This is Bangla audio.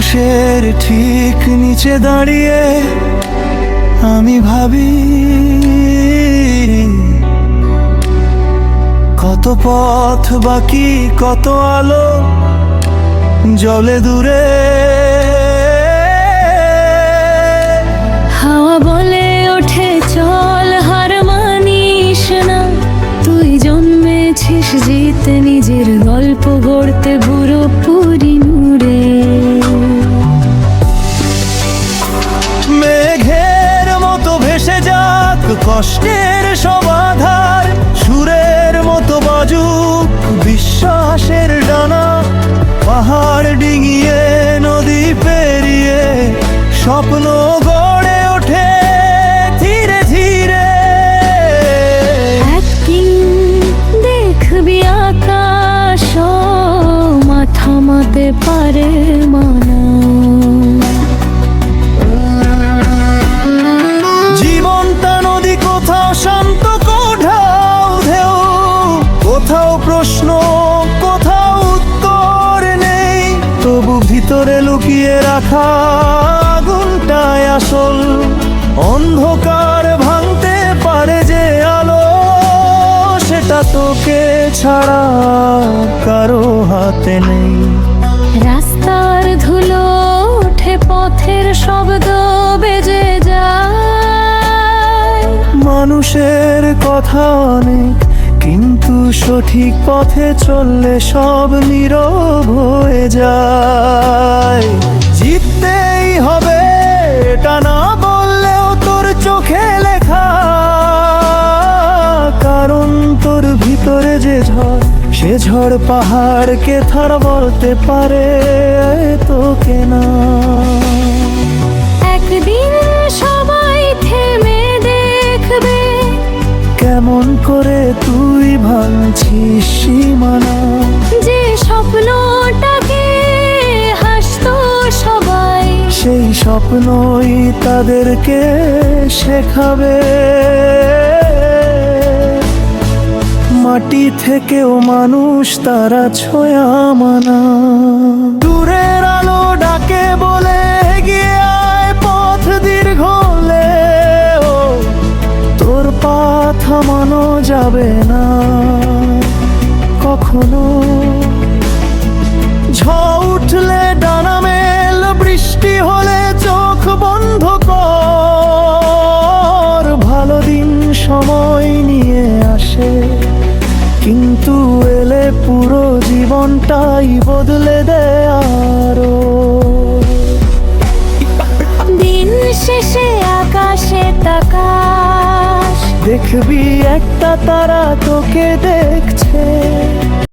আকাশের ঠিক নিচে দাঁড়িয়ে আমি ভাবি, কত পথ বাকি, কত আলো জলে দূরে। হাওয়া বলে ওঠে, চল হার মানিস না। তুই জন্মেছিস জিতে, নিজের গল্প গড়তে বুড়ো কষ্টের সমাধার সুরের মতো বাজুক, বিশ্বাসের ডানা, পাহাড় ডিঙিয়ে, নদী পেরিয়ে, স্বপ্ন গড়ে ওঠে ধীরে ধীরে। দেখবি আকাশ মাথা মাতে পারে মানা ভিতরে লুকিয়ে রাখা আগুনটাই আসল। অন্ধকার ভাঙতে পারে যে আলো সেটা তোকে ছাড়া কারও হাতে নেই। রাস্তার ধুলো ওঠে পথের শব্দ বেজে যায়। মানুষের কথা অনেক কিন্তু সঠিক পথে চললে সব নীরব হয়ে যায়। জিততেই হবে, এটা না বললেও তোর চোখে লেখা। কারণ তোর ভিতরে যে ঝড়, সে ঝড় পাহাড়কে থার বলতে পারে, তোকে না। সীমানা। যে স্বপ্নটাকে হাসতো সবাই। সেই স্বপ্নই তাদেরকে শেখাবে। মাটি থেকেও মানুষ তারা ছোঁয়া মানা। দূরের আলো ডাকে বলে গিয়ে আয় পথ দীর্ঘ তোর পা থামানো যাবে না। কখনো। ঝড় উঠলে ডানা মেল, বৃষ্টি হলে চোখ বন্ধ কর। ভালো দিন সময় নিয়ে আসে, কিন্তু এলে পুরো জীবনটাই বদলে দেয় আরও। দিন শেষে আকাশে দেখবি একটা তারা তোকে দেখছে।